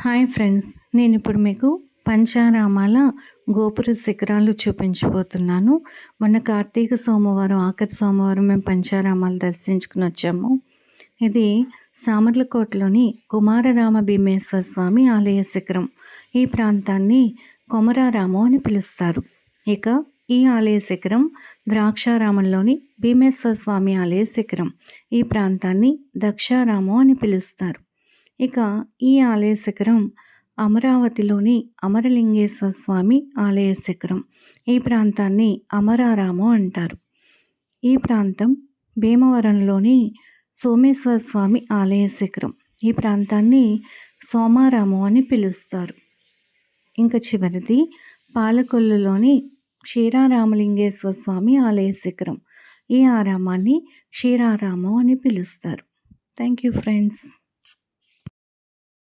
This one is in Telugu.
హాయ్ ఫ్రెండ్స్ నేను ఇప్పుడు మీకు పంచారామాల గోపుర శిఖరాలు చూపించబోతున్నాను. మొన్న కార్తీక సోమవారం ఆఖరి సోమవారం మేము పంచారామాలు దర్శించుకుని వచ్చాము. ఇది సామర్లకోటలోని కుమారరామ భీమేశ్వర స్వామి ఆలయ శిఖరం. ఈ ప్రాంతాన్ని కొమరారామం అని పిలుస్తారు. ఇక ఈ ఆలయ శిఖరం ద్రాక్షారామంలోని భీమేశ్వర స్వామి ఆలయ శిఖరం. ఈ ప్రాంతాన్ని దక్షారామం అని పిలుస్తారు. ఇక ఈ ఆలయ శిఖరం అమరావతిలోని అమరలింగేశ్వర స్వామి ఆలయ శిఖరం. ఈ ప్రాంతాన్ని అమరారామం అంటారు. ఈ ప్రాంతం భీమవరంలోని సోమేశ్వర స్వామి ఆలయ శిఖరం. ఈ ప్రాంతాన్ని సోమారామం అని పిలుస్తారు. ఇంకా చివరిది పాలకొల్లులోని క్షీరారామలింగేశ్వర స్వామి ఆలయ శిఖరం. ఈ ఆరామాన్ని క్షీరారామం అని పిలుస్తారు. Thank you friends.